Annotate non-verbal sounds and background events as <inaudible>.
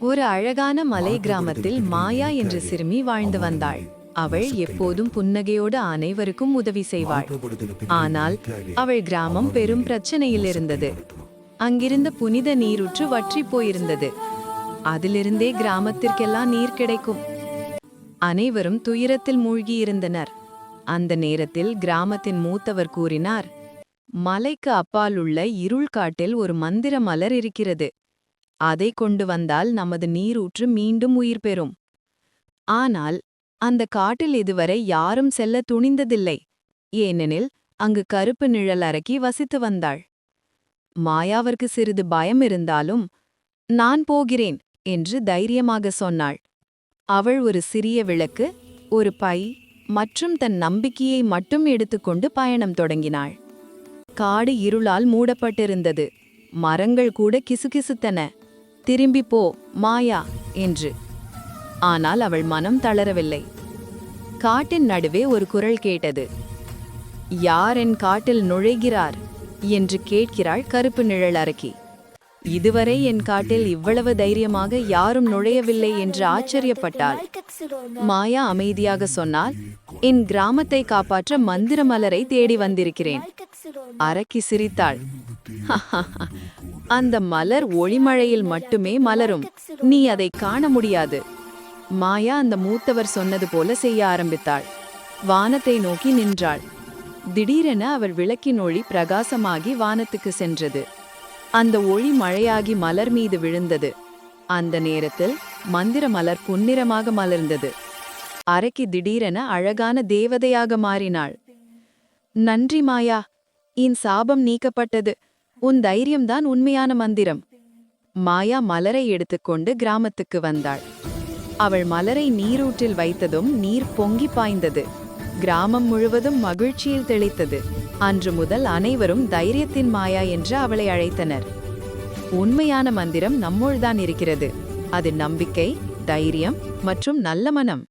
ஒரு அழகான மலை கிராமத்தில் மாயா என்ற சிறுமி வாழ்ந்து வந்தாள். அவள் எப்போதும் புன்னகையோடு அனைவருக்கும் உதவி செய்வாள். ஆனால் அவள் கிராமம் பெரும் பிரச்சனையில் இருந்தது. அங்கிருந்த புனித நீரூற்று வற்றி போயிருந்தது. அதிலிருந்தே கிராமத்திற்கெல்லாம் நீர் கிடைக்கும். அனைவரும் துயரத்தில் மூழ்கியிருந்தனர். அந்த நேரத்தில் கிராமத்தின் மூத்தவர் கூறினார் மலைக்கு அப்பால் உள்ள இருள் காட்டில் ஒரு மந்திர மலர் இருக்கிறது. அதை கொண்டு வந்தால் நமது நீரூற்று மீண்டும் உயிர் பெறும். ஆனால் அந்த காட்டில் இதுவரை யாரும் செல்ல துணிந்ததில்லை. ஏனெனில் அங்கு கருப்பு நிழல் அரக்கி வசித்து வந்தாள். மாயாவிற்கு சிறிது பயம் இருந்தாலும் நான் போகிறேன் என்று தைரியமாக சொன்னாள். அவள் ஒரு சிறிய விளக்கு ஒரு பை மற்றும் தன் நம்பிக்கையை மட்டும் எடுத்துக்கொண்டு பயணம் தொடங்கினாள். காடு இருளால் மூடப்பட்டிருந்தது. மரங்கள் கூட கிசுகிசுத்தன. திரும்பி போ மாயா என்று. ஆனால் அவள் மனம் தளரவில்லை. காட்டின் நடுவே ஒரு குரல் கேட்டது. யார் என் காட்டில் நுழைகிறார்? என்று கேட்கிறாள் கருப்பு நிழல் அரக்கி இதுவரை என் காட்டில் இவ்வளவு தைரியமாக யாரும் நுழையவில்லை என்று ஆச்சரியப்பட்டாள். மாயா அமைதியாக சொன்னால் என் கிராமத்தை காப்பாற்ற மந்திர மலரை தேடி வந்திருக்கிறேன். அரக்கி சிரித்தாள். <laughs> அந்த மலர் ஒளிமழையில் மட்டுமே மலரும். நீ அதை காண முடியாது. மாயா அந்த மூத்தவர் சொன்னது போல செய்ய ஆரம்பித்தாள். வானத்தை நோக்கி நின்றாள். திடீரென அவள் விளக்கின் ஒளி பிரகாசமாகி வானத்துக்கு சென்றது. அந்த ஒளி மழையாகி மலர் மீது விழுந்தது. அந்த நேரத்தில் மந்திர மலர் புன்னிறமாக மலர்ந்தது. அரைக்கு திடீரென அழகான தேவதையாக மாறினாள். நன்றி மாயா. என் சாபம் நீக்கப்பட்டது. உன் தைரியம்தான் உண்மையான மந்திரம். மாயா மலரை எடுத்துக்கொண்டு கிராமத்துக்கு வந்தாள். அவள் மலரை நீரூற்றில் வைத்ததும் நீர் பொங்கி பாய்ந்தது. கிராமம் முழுவதும் மகிழ்ச்சியில் தெளித்தது. அன்று முதல் அனைவரும் தைரியத்தின் மாயா என்று அவளை அழைத்தனர். உண்மையான மந்திரம் நம்முள்தான் இருக்கிறது. அது நம்பிக்கை தைரியம் மற்றும் நல்ல மனம்.